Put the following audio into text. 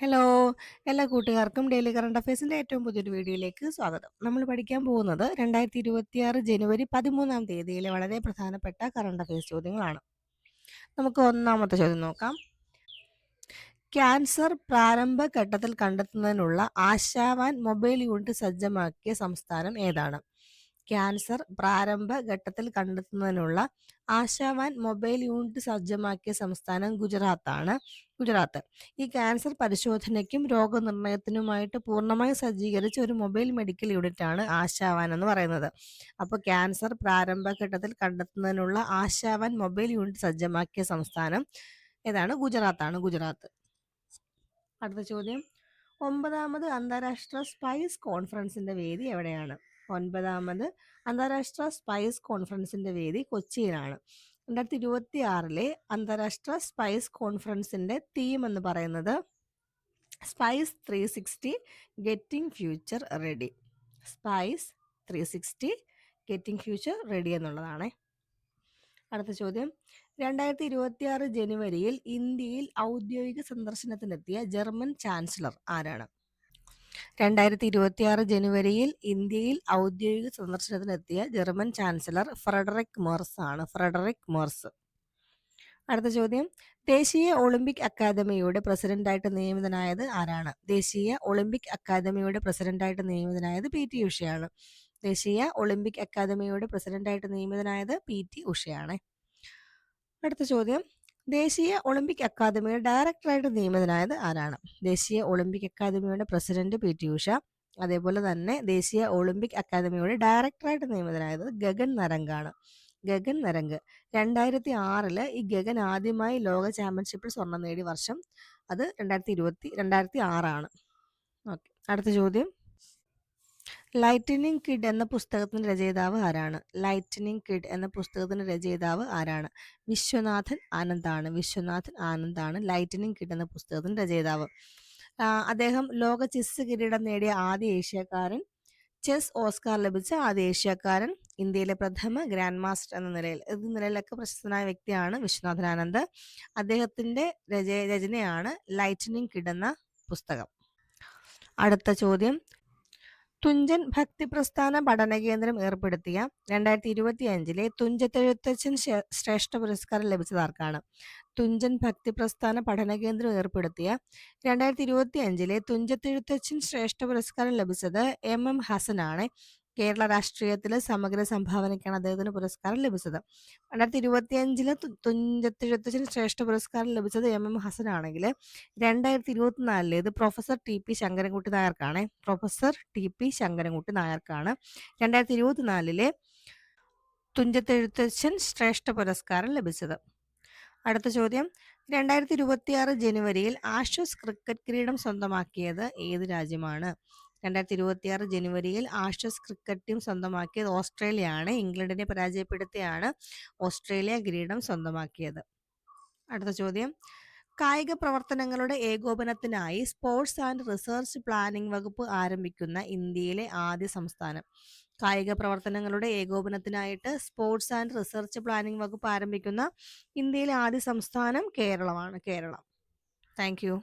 Hello എല്ലാ കൂട്ടുകാർക്കും daily current അഫയേഴ്സിന്റെ ഏറ്റവും പുതിയൊരു വീഡിയോയിലേക്ക് സ്വാഗതം. നമ്മൾ പഠിക്കാൻ പോകുന്നത് രണ്ടായിരത്തി ഇരുപത്തിയാറ് ജനുവരി പതിമൂന്നാം തീയതിയിലെ വളരെ പ്രധാനപ്പെട്ട കറണ്ട് അഫയേഴ്സ് ചോദ്യങ്ങളാണ്. നമുക്ക് ഒന്നാമത്തെ ചോദ്യം നോക്കാം. ക്യാൻസർ പ്രാരംഭ ഘട്ടത്തിൽ കണ്ടെത്തുന്നതിനുള്ള ആശാവാൻ മൊബൈൽ യൂണിറ്റ് സജ്ജമാക്കിയ സംസ്ഥാനം ഏതാണ്? ക്യാൻസർ പ്രാരംഭ ഘട്ടത്തിൽ കണ്ടെത്തുന്നതിനുള്ള ആശാവാൻ മൊബൈൽ യൂണിറ്റ് സജ്ജമാക്കിയ സംസ്ഥാനം ഗുജറാത്താണ്. ഗുജറാത്ത്. ഈ ക്യാൻസർ പരിശോധനയ്ക്കും രോഗനിർണയത്തിനുമായിട്ട് പൂർണമായി സജ്ജീകരിച്ച ഒരു മൊബൈൽ മെഡിക്കൽ യൂണിറ്റ് ആണ് ആശാവാൻ എന്ന് പറയുന്നത്. അപ്പോൾ ക്യാൻസർ പ്രാരംഭഘട്ടത്തിൽ കണ്ടെത്തുന്നതിനുള്ള ആശാവാൻ മൊബൈൽ യൂണിറ്റ് സജ്ജമാക്കിയ സംസ്ഥാനം ഏതാണ്? ഗുജറാത്താണ്. ഗുജറാത്ത്. അടുത്ത ചോദ്യം. ഒമ്പതാമത് അന്താരാഷ്ട്ര സ്പൈസ് കോൺഫറൻസിന്റെ വേദി എവിടെയാണ്? ഒൻപതാമത് അന്താരാഷ്ട്ര സ്പൈസ് കോൺഫറൻസിന്റെ വേദി കൊച്ചിയിലാണ്. രണ്ടായിരത്തി ഇരുപത്തി ആറിലെ അന്താരാഷ്ട്ര സ്പൈസ് കോൺഫറൻസിന്റെ തീം എന്ന് പറയുന്നത് spice three sixty getting future ready spice three sixty getting future ready എന്നുള്ളതാണ്. അടുത്ത ചോദ്യം. രണ്ടായിരത്തി ഇരുപത്തി ആറ് ജനുവരിയിൽ ഇന്ത്യയിൽ ഔദ്യോഗിക സന്ദർശനത്തിനെത്തിയ ജർമ്മൻ ചാൻസലർ ആരാണ്? രണ്ടായിരത്തി ഇരുപത്തിയാറ് ജനുവരിയിൽ ഇന്ത്യയിൽ ഔദ്യോഗിക സന്ദർശനത്തിനെത്തിയ ജർമ്മൻ ചാൻസലർ ഫ്രെഡറിക് മോർസ് ആണ് ഫ്രെഡറിക് മോർസ്. അടുത്ത ചോദ്യം. ദേശീയ ഒളിമ്പിക് അക്കാദമിയുടെ പ്രസിഡന്റായിട്ട് നിയമിതനായത് ആരാണ്? ദേശീയ ഒളിമ്പിക് അക്കാദമിയുടെ പ്രസിഡന്റായിട്ട് നിയമിതനായത് പി ടി ഉഷയാണ്. ദേശീയ ഒളിമ്പിക് അക്കാദമിയുടെ പ്രസിഡന്റായിട്ട് നിയമിതനായത് പി ടി ഉഷയാണ്. അടുത്ത ചോദ്യം. ദേശീയ ഒളിമ്പിക് അക്കാദമിയുടെ ഡയറക്ടറായിട്ട് നിയമിതനായത് ആരാണ്? ദേശീയ ഒളിമ്പിക് അക്കാദമിയുടെ പ്രസിഡന്റ് പി. ടി. ഉഷ. അതേപോലെ തന്നെ ദേശീയ ഒളിമ്പിക് അക്കാദമിയുടെ ഡയറക്ടറായിട്ട് നിയമിതനായത് ഗഗൻ നരംഗാണ്. ഗഗൻ നരംഗ് രണ്ടായിരത്തി ആറിൽ ഈ ഗഗൻ ആദ്യമായി ലോക ചാമ്പ്യൻഷിപ്പിൽ സ്വർണം നേടിയ വർഷം അത് രണ്ടായിരത്തി ഇരുപത്തി രണ്ടായിരത്തി ആറാണ് ഓക്കെ. അടുത്ത ചോദ്യം. ലൈറ്റനിങ് കിഡ് എന്ന പുസ്തകത്തിന്റെ രചയിതാവ് ആരാണ്? ലൈറ്റനിങ് കിഡ് എന്ന പുസ്തകത്തിന്റെ രചയിതാവ് ആരാണ്? വിശ്വനാഥൻ ആനന്ദാണ്. വിശ്വനാഥൻ ആനന്ദാണ് ലൈറ്റനിങ് കിഡ് എന്ന പുസ്തകത്തിന്റെ രചയിതാവ്. അദ്ദേഹം ലോക ചെസ് കിരീടം നേടിയ ആദ്യ ഏഷ്യക്കാരൻ ചെസ് ഓസ്കാർ ലഭിച്ച ആദ്യ ഏഷ്യക്കാരൻ ഇന്ത്യയിലെ പ്രഥമ ഗ്രാൻഡ് മാസ്റ്റർ എന്ന നിലയിൽ ഇത് നിലയിലൊക്കെ പ്രശസ്തനായ വ്യക്തിയാണ് വിശ്വനാഥൻ ആനന്ദ്. അദ്ദേഹത്തിന്റെ രച രചനയാണ് ലൈറ്റനിങ് കിഡ് എന്ന പുസ്തകം. അടുത്ത ചോദ്യം. തുഞ്ചൻ ഭക്തി പ്രസ്ഥാന പഠന കേന്ദ്രം ഏർപ്പെടുത്തിയ രണ്ടായിരത്തി ഇരുപത്തി അഞ്ചിലെ തുഞ്ചത്തെഴുത്തച്ഛൻ ശ്രേഷ്ഠ പുരസ്കാരം ലഭിച്ചത് ആർക്കാണ്? തുഞ്ചൻ ഭക്തി പ്രസ്ഥാന പഠന കേന്ദ്രം ഏർപ്പെടുത്തിയ രണ്ടായിരത്തി ഇരുപത്തി അഞ്ചിലെ തുഞ്ചത്തെഴുത്തച്ഛൻ ശ്രേഷ്ഠ പുരസ്കാരം ലഭിച്ചത് എം എം ഹസനാണ്. കേരള രാഷ്ട്രീയത്തിലെ സമഗ്ര സംഭാവനയ്ക്കാണ് അദ്ദേഹത്തിന് പുരസ്കാരം ലഭിച്ചത്. രണ്ടായിരത്തി ഇരുപത്തി അഞ്ചിൽ തുഞ്ചത്തെഴുത്തച്ഛന് ശ്രേഷ്ഠ പുരസ്കാരം ലഭിച്ചത് എം എം ഹസൻ ആണെങ്കിൽ രണ്ടായിരത്തി ഇരുപത്തിനാലിലേത് പ്രൊഫസർ ടി പി ശങ്കരൻകുട്ടി നായർക്കാണ്. പ്രൊഫസർ ടി പി ശങ്കരൻകുട്ടി നായർക്കാണ്. രണ്ടായിരത്തി ഇരുപത്തിനാലിലെ തുഞ്ചത്തെഴുത്തച്ഛൻ ശ്രേഷ്ഠ പുരസ്കാരം ലഭിച്ചത്. അടുത്ത ചോദ്യം. രണ്ടായിരത്തി ഇരുപത്തിയാറ് ജനുവരിയിൽ ആഷസ് ക്രിക്കറ്റ് കിരീടം സ്വന്തമാക്കിയത് ഏത് രാജ്യമാണ്? രണ്ടായിരത്തി ഇരുപത്തിയാറ് ജനുവരിയിൽ ആഷസ് ക്രിക്കറ്റ് ടീം സ്വന്തമാക്കിയത് ഓസ്ട്രേലിയയാണ്. ഇംഗ്ലണ്ടിനെ പരാജയപ്പെടുത്തിയാണ് ഓസ്ട്രേലിയ കിരീടം സ്വന്തമാക്കിയത്. അടുത്ത ചോദ്യം. കായിക പ്രവർത്തനങ്ങളുടെ ഏകോപനത്തിനായി സ്പോർട്സ് ആൻഡ് റിസർച്ച് പ്ലാനിംഗ് വകുപ്പ് ആരംഭിക്കുന്ന ഇന്ത്യയിലെ ആദ്യ സംസ്ഥാനം. കായിക പ്രവർത്തനങ്ങളുടെ ഏകോപനത്തിനായിട്ട് സ്പോർട്സ് ആൻഡ് റിസർച്ച് പ്ലാനിംഗ് വകുപ്പ് ആരംഭിക്കുന്ന ഇന്ത്യയിലെ ആദ്യ സംസ്ഥാനം കേരളമാണ്. കേരളം. താങ്ക്